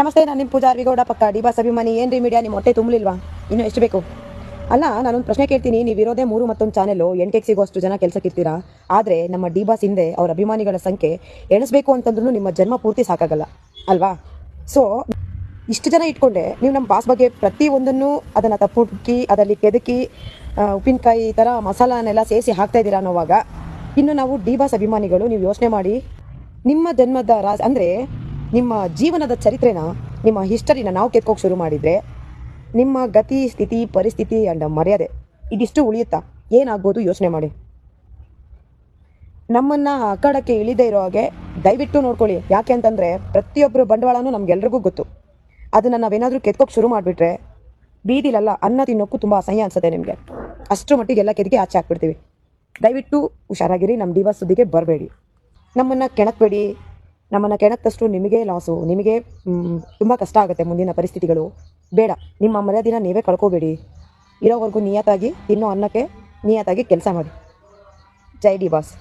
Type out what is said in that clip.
ನಮಸ್ತೆ, ನಾನು ನಿಮ್ಮ ಪೂಜಾ ಅರ್ವಿಗೌಡ, ಪಕ್ಕ ಡಿ ಬಾಸ್ ಅಭಿಮಾನಿ. ಏನ್ರಿ ಮೀಡಿಯಾ ನಿಮ್ಮ ಹೊಟ್ಟೆ ತುಂಬಲಿಲ್ವಾ? ಇನ್ನು ಎಷ್ಟು ಬೇಕು? ಅಲ್ಲ, ನಾನೊಂದು ಪ್ರಶ್ನೆ ಕೇಳ್ತೀನಿ. ನೀವು ಇರೋದೇ ಮೂರು ಮತ್ತೊಂದು ಚಾನೆಲು ಸಿಗೋ ಸಿಗೋಷ್ಟು ಜನ ಕೆಲಸಕ್ಕಿರ್ತೀರಾ ಆದರೆ ನಮ್ಮ ಡಿ ಬಾಸ್ ಹಿಂದೆ ಅವರ ಅಭಿಮಾನಿಗಳ ಸಂಖ್ಯೆ ಎಣಿಸ್ಬೇಕು ಅಂತಂದ್ರೂ ನಿಮ್ಮ ಜನ್ಮ ಪೂರ್ತಿ ಸಾಕಾಗಲ್ಲ. ಅಲ್ವಾ? ಸೊ ಇಷ್ಟು ಜನ ಇಟ್ಕೊಂಡೆ. ನೀವು ನಮ್ಮ ಬಾಸ್ ಬಗ್ಗೆ ಪ್ರತಿಯೊಂದನ್ನು ಅದನ್ನು ತಪ್ಪುಕ್ಕಿ ಅದರಲ್ಲಿ ಕೆದಕಿ ಉಪ್ಪಿನಕಾಯಿ ಈ ಥರ ಮಸಾಲನೆಲ್ಲ ಸೇರಿಸಿ ಹಾಕ್ತಾ ಇದ್ದೀರಾ ಅನ್ನೋವಾಗ, ಇನ್ನು ನಾವು ಡಿ ಬಾಸ್ ಅಭಿಮಾನಿಗಳು, ನೀವು ಯೋಚನೆ ಮಾಡಿ, ನಿಮ್ಮ ಜನ್ಮದ ರಾಜ್ ಅಂದರೆ ನಿಮ್ಮ ಜೀವನದ ಚರಿತ್ರೆನ, ನಿಮ್ಮ ಹಿಸ್ಟರಿನ ನಾವು ಕೆತ್ಕೋಕೆ ಶುರು ಮಾಡಿದರೆ, ನಿಮ್ಮ ಗತಿ, ಸ್ಥಿತಿ, ಪರಿಸ್ಥಿತಿ ಆ್ಯಂಡ್ ಮರ್ಯಾದೆ ಇದಿಷ್ಟು ಉಳಿಯುತ್ತಾ? ಏನಾಗ್ಬೋದು ಯೋಚನೆ ಮಾಡಿ. ನಮ್ಮನ್ನು ಅಖಾಡಕ್ಕೆ ಇಳಿದೇ ಇರೋ ಹಾಗೆ ದಯವಿಟ್ಟು ನೋಡ್ಕೊಳ್ಳಿ. ಯಾಕೆ ಅಂತಂದರೆ ಪ್ರತಿಯೊಬ್ಬರು ಬಂಡವಾಳನೂ ನಮಗೆಲ್ರಿಗೂ ಗೊತ್ತು. ಅದನ್ನು ನಾವೇನಾದರೂ ಕೆತ್ಕೋಕೆ ಶುರು ಮಾಡಿಬಿಟ್ರೆ, ಬೀದಿಲಲ್ಲ ಅನ್ನ ತಿನ್ನೋಕ್ಕೂ ತುಂಬ ಅಸಹ್ಯ ಅನ್ಸುತ್ತೆ ನಿಮಗೆ. ಅಷ್ಟರ ಮಟ್ಟಿಗೆಲ್ಲ ಕೆದಿಗೆ ಆಚೆ ಹಾಕ್ಬಿಡ್ತೀವಿ. ದಯವಿಟ್ಟು ಹುಷಾರಾಗಿರಿ ನಮ್ಮ ಡಿವಾ ಸುದ್ದಿಗೆ ಬರಬೇಡಿ. ನಮ್ಮನ್ನು ಕೆಣಕಬೇಡಿ. ನಮ್ಮನ್ನು ಕೆಣಕ್ತಷ್ಟು ನಿಮಗೆ ಲಾಸು ನಿಮಗೆ ತುಂಬ ಕಷ್ಟ ಆಗುತ್ತೆ ಮುಂದಿನ ಪರಿಸ್ಥಿತಿಗಳು. ಬೇಡ, ನಿಮ್ಮ ಮರ್ಯಾದಿನ ನೀವೇ ಕಳ್ಕೋಬೇಡಿ. ಇರೋವರೆಗೂ ನಿಯತ್ತಾಗಿ ತಿನ್ನೋ ಅನ್ನಕ್ಕೆ ನಿಯತ್ತಾಗಿ ಕೆಲಸ ಮಾಡಿ. ಜೈ ಡಿ ಬಾಸ್.